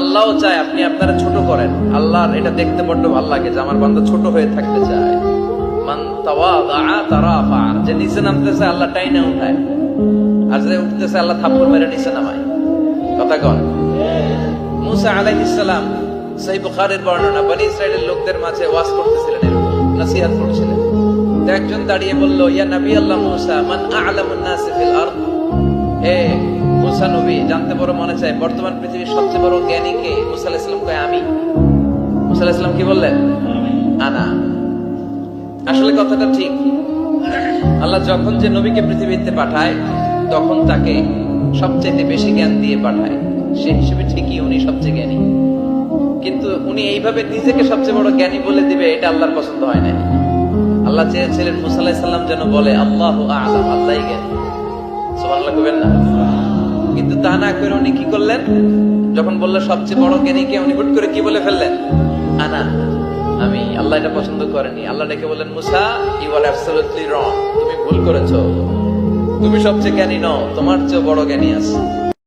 আল্লাহও চায় আপনি আপনারা ছোট করেন। আল্লাহর এটা দেখতে বড্ড ভালো লাগে যে আমার বান্দা ছোট হয়ে থাকতে চায়। মান তাওয়াদা যে নিচে নামতেছে আল্লাহ টাইনে উঠায়। আর যে উঠতেছে আল্লাহ থাপ্পড় মেরে নিচে নামায়। কথা কন। মুসা আলাইহিস সালাম সহিহ বুখারীর বর্ণনা, বনি ইসরাইলের লোকদের মাঝে ওয়াজ করতেছিলেন, নসিহত করছিলেন। একজন দাঁড়িয়ে বলল, ইয়া নবী আল্লাহ মুসা, মান আ'লামুন নাস ফিল আরদ? হে মুসা নবী জানতে বড় মনে চায়, বর্তমান পৃথিবীর সবচেয়ে বড় জ্ঞানী কে? মুসা কয়, আমি। মুসা আলাইহিস সালাম কি বললেন? আনা। আসলে কথাটা ঠিক। আল্লাহ যখন যে নবীকে পৃথিবীতে পাঠায়, তখন তাকে সবচেয়ে বেশি জ্ঞান দিয়ে পাঠায়। সে হিসেবে ঠিকই উনি সবচেয়ে জ্ঞানী। কিন্তু উনি এইভাবে নিজেকে সবচেয়ে বড় জ্ঞানী বলে দিবে, এটা আল্লাহর পছন্দ হয় না আল্লাহ চেয়েছিলেন মুসা আলাইহিস সাল্লাম যেন বলে, আল্লাহ আলাম। আল্লাহ জ্ঞানী। না? কিন্তু তা না করে উনি কি করলেন? যখন বলল, সবচেয়ে বড় জ্ঞানীকে উনি হুট করে কি বলে ফেললেন? আনা, আমি আল্লাহ এটা পছন্দ করেনি। আল্লাহ ডেকে বললেন, মুসা ইউ আর অ্যাবসলুটলি রং তুমি ভুল করেছ। তুমি সবচেয়ে জ্ঞানী নও, তোমার চেয়ে বড় জ্ঞানী আছে।